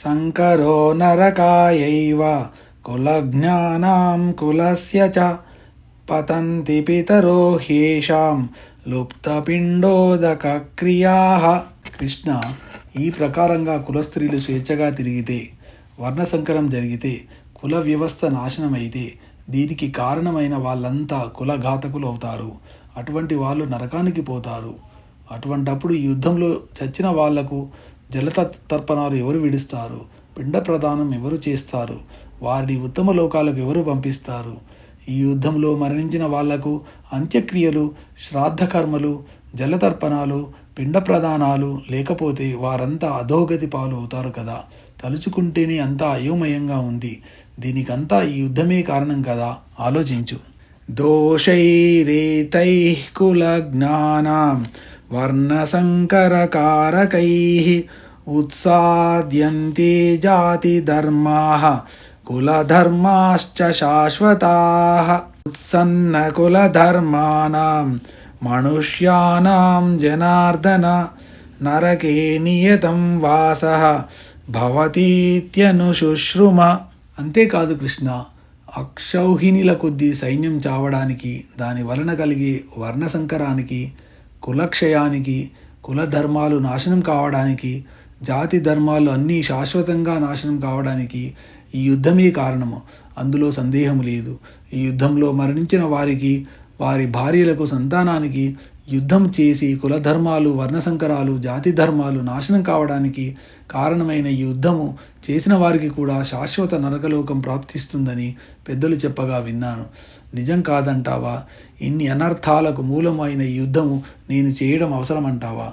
శంకరో నరకాయైవ కులజ్ఞానాం కులస్య చ పతంతి పితరో హ్యేషాం లుప్తపిండోదక క్రియా కృష్ణ ఈ ప్రకారంగా కులస్త్రీలు స్వేచ్ఛగా తిరిగితే వర్ణసంకరం జరిగితే కుల వ్యవస్థ నాశనమైతే దీనికి కారణమైన వాళ్ళంతా కులఘాతకులు అవుతారు అటువంటి వాళ్ళు నరకానికి పోతారు. అటువంటప్పుడు ఈ యుద్ధంలో చచ్చిన వాళ్ళకు జలత తర్పణాలు ఎవరు విడుస్తారు? పిండ ప్రదానం ఎవరు చేస్తారు? వారిని ఉత్తమ లోకాలకు ఎవరు పంపిస్తారు? ఈ యుద్ధంలో మరణించిన వాళ్ళకు అంత్యక్రియలు శ్రాద్ధ కర్మలు జలతర్పణాలు పిండ ప్రదానాలు లేకపోతే వారంతా అధోగతి పాలు అవుతారు కదా. తలుచుకుంటేనే అంతా అయోమయంగా ఉంది. దీనికంతా ఈ యుద్ధమే కారణం కదా. ఆలోచించు. దోషైరేతై కుల వర్ణశంకరకారకై వర్ణసంకరకారకై ఉత్సాద్యంతే జాతి ధర్మా కులధర్మాశ్చ శాశ్వతా ఉత్సన్న కులధర్మాణం మనుష్యానాం జనార్దన నరకే నియతం వాస భవతీత్యనుశుశ్రుమ అంతేకాదు కృష్ణ అక్షౌహిణిల కొద్దీ సైన్యం చావడానికి దాని వలన కలిగే వర్ణశంకరానికి కులక్షయానికి కుల ధర్మాలు నాశనం కావడానికి జాతి ధర్మాలు అన్నీ శాశ్వతంగా నాశనం కావడానికి ఈ యుద్ధమే కారణము. అందులో సందేహం లేదు. ఈ యుద్ధంలో మరణించిన వారికి వారి భార్యలకు సంతానానికి యుద్ధం చేసి కుల ధర్మాలు వర్ణసంకరాలు జాతి ధర్మాలు నాశనం కావడానికి కారణమైన ఈ యుద్ధము చేసిన వారికి కూడా శాశ్వత నరకలోకం ప్రాప్తిస్తుందని పెద్దలు చెప్పగా విన్నాను. నిజం కాదంటావా? ఇన్ని అనర్థాలకు మూలమైన యుద్ధము నేను చేయడం అవసరమంటావా?